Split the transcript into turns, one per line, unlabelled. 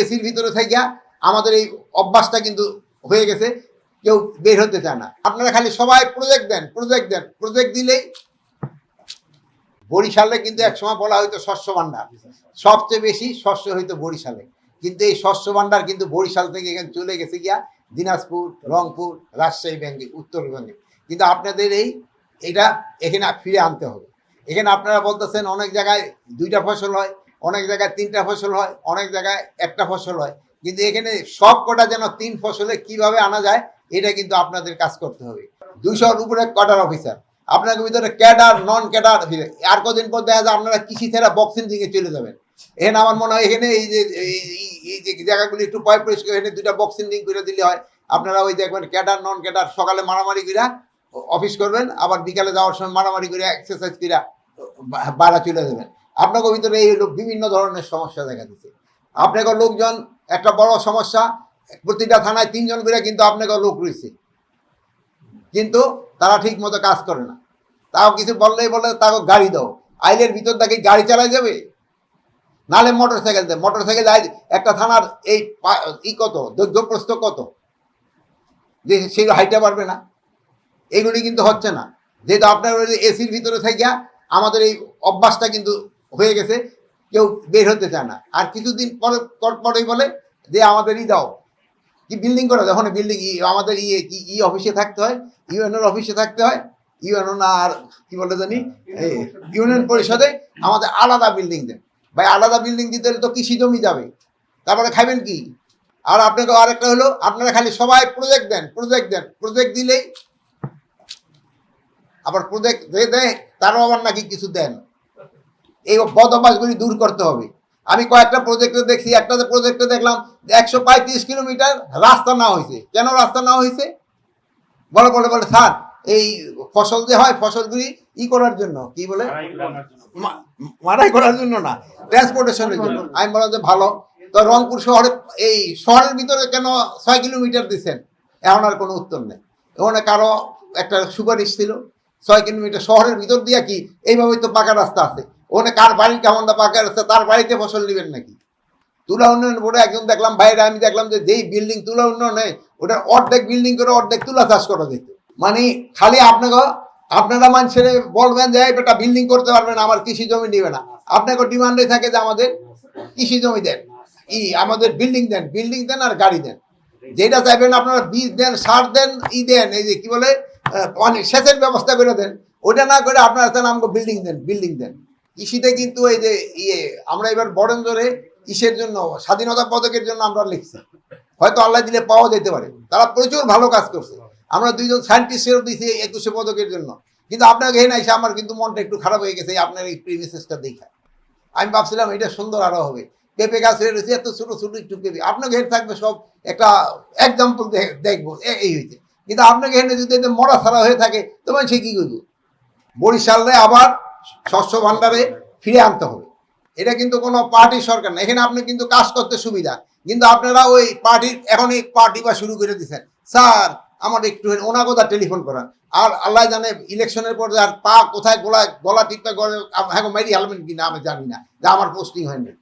এসির ভিতরে থেকে আমাদের এই অভ্যাসটা কিন্তু হয়ে গেছে, কেউ বের হতে চায় না। আপনারা খালি সবাই প্রজেক্ট দেন প্রজেক্ট দেন প্রজেক্ট দিলেই বরিশালে কিন্তু একসময় বলা হয়তো শস্য ভাণ্ডার। সবচেয়ে বেশি শস্য হইতো বরিশালে। কিন্তু এই শস্য ভাণ্ডার কিন্তু বরিশাল থেকে এখানে চলে গেছে গিয়া দিনাজপুর, রংপুর, রাজশাহী, ব্যাঙ্গে উত্তরবঙ্গে কিন্তু আপনাদের এই, এটা এখানে ফিরে আনতে হবে। এখানে আপনারা বলতেছেন অনেক জায়গায় দুইটা ফসল হয় অনেক জায়গায় তিনটা ফসল হয়, অনেক জায়গায় একটা ফসল হয়। কিন্তু এখানে সব কটা যেন তিন ফসলে কীভাবে আনা যায়, এটা কিন্তু আপনাদের কাজ করতে হবে। দুইশোর উপরে কটার অফিসার আপনার ভিতরে ক্যাডার নন ক্যাডার আর কদিন পর দেখা যায় আপনারা কৃষি ছাড়া বক্সিং দিকে চলে যাবেন। এখানে আমার মনে হয় এখানে এই যে এই যে জায়গাগুলি একটু পয় পরিষ্কার, এখানে দুইটা বক্সিং রিং করে দিলে হয়। আপনারা ওই দেখবেন ক্যাডার নন ক্যাডার সকালে মারামারি করে অফিস করবেন, আবার বিকালে যাওয়ার সময় মারামারি করে এক্সারসাইজ করে বাড়া চলে যাবেন। আপনাকে ভিতরে এই বিভিন্ন ধরনের সমস্যা দেখা দিচ্ছে। আপনাকে লোকজন, একটা বড় সমস্যা, প্রতিটা থানায় তিনজন করে কিন্তু আপনাকে লোক রয়েছে। কিন্তু তারা ঠিক মতো কাজ করে না। তাও কিছু বললেই বলে, তাকে গাড়ি দাও। আইলের ভিতর থেকে গাড়ি চালাই যাবে? নালে মোটর সাইকেল দেয়। মোটর সাইকেল আইল, একটা থানার এই ই কত? দৈর্ঘ্য প্রস্থ কত? যে সেই হাইটে পারবে না। এগুলি কিন্তু হচ্ছে না। যেহেতু আপনার এসির ভিতরে থেকে আমাদের এই অভ্যাসটা কিন্তু হয়ে গেছে, কেউ বের হতে চায় না। আর কিছুদিন পরে, পর- পরেই বলে যে আমাদের ই দাও। কি বিল্ডিং করে? যখন বিল্ডিং আমাদের ইয়ে কি, ই অফিসে থাকতে হয় ইউএনওর অফিসে থাকতে হয়। ইউএনও না আর কি বলে জানি? ইউনিয়ন পরিষদে আমাদের আলাদা বিল্ডিং দেন। ভাই, আলাদা বিল্ডিং দিতে হলে তো কৃষি জমি যাবে। তারপরে খাবেন কি? আর আপনাকে আরেকটা হলো, আপনারা খালি সবাই প্রজেক্ট দেন প্রজেক্ট দেন। প্রজেক্ট দিলেই আবার প্রজেক্ট দেয়, তারও আবার নাকি কিছু দেন। এই বদ অভ্যাসগুলি দূর করতে হবে। আমি কয়েকটা প্রজেক্টে দেখছি একটা প্রজেক্টে দেখলাম একশো পঁয়ত্রিশ কিলোমিটার রাস্তা না হয়েছে। কেন রাস্তা না হয়েছে? বলে বলে বলে স্যার এই ফসল যে হয় ফসলগুলি ই করার জন্য কি বলে? মারাই করার জন্য। না ট্রান্সপোর্টেশনের জন্য। আমি বললাম যে ভালো। তো রংপুর শহরে এই শহরের ভিতরে কেন ছয় কিলোমিটার দিচ্ছেন এখন আর কোনো উত্তর নেই। ওখানে কারও একটা সুপারিশ ছিল। ছয় কিলোমিটার শহরের ভিতর দিয়ে কি? এইভাবেই তো পাকা রাস্তা আছে। ওখানে কার বাড়ির কেমনটা পাকা রাস্তা তার বাড়িতে ফসল নেবেন নাকি? তুলা উন্নয়ন বোর্ডে একজন দেখলাম বাইরে আমি দেখলাম যে যেই বিল্ডিং তুলা উন্নয়নে, ওটার অর্ধেক বিল্ডিং করে অর্ধেক তুলা চাষ করা যেত। মানে খালি আপনাকে, আপনারা মানুষের বলবেন যে, এই বেটা বিল্ডিং করতে পারবেন আমার কৃষি জমি নেবে না। আপনাকে ডিমান্ডে থাকে যে আমাদের কৃষি জমি দেন, ই আমাদের বিল্ডিং দেন বিল্ডিং দেন আর গাড়ি দেন। যেটা চাইবেন আপনারা বীজ দেন, সার দেন, ই দেন, এই যে কি বলে পানি সেচের ব্যবস্থা করে দেন। ওটা না করে আপনারা চান আমাকে বিল্ডিং দেন বিল্ডিং দেন। কৃষিতে কিন্তু এই যে ইয়ে আমরা এবার বরেন্দ্রে ইসের জন্য, স্বাধীনতা পদকের জন্য আমরা লিখছি। হয়তো আল্লাহ দিলে পাওয়া যেতে পারে। তারা প্রচুর ভালো কাজ করছে। আমরা দুইজন সায়েন্টিস্টেরও দিয়েছি একুশে পদকের জন্য। কিন্তু আপনাকে এখানে এসে আমার কিন্তু মনটা একটু খারাপ হয়ে গেছে আপনার এই প্রিমিসেসটা দেখা। আমি ভাবছিলাম এটা সুন্দর আরও হবে। পেঁপে গাছ হয়ে রয়েছে, এত ছোটো ছোটো একটু পেঁপে। আপনাকে এখানে থাকবে সব একটা এক্সাম্পল দেখব এই হয়েছে। কিন্তু আপনাকে এখানে যদি মরা ছাড়া হয়ে থাকে তোমার সে কী করব? বরিশালে আবার শস্য ভাণ্ডারে ফিরে আনতে হবে। এটা কিন্তু কোনো পার্টি সরকার না। এখানে আপনি কিন্তু কাজ করতে সুবিধা। কিন্তু আপনারা ওই পার্টির এখনই পার্টি বা শুরু করে দিচ্ছেন স্যার, আমার একটু ওনা কথা টেলিফোন করান। আর আল্লাহ জানে ইলেকশনের পর আর পা কোথায় গলা গলা ঠিকঠাক করে হ্যাঁ মেরি হেলমেট কিনা আমি জানি না। যে আমার পোস্টিং হয়নি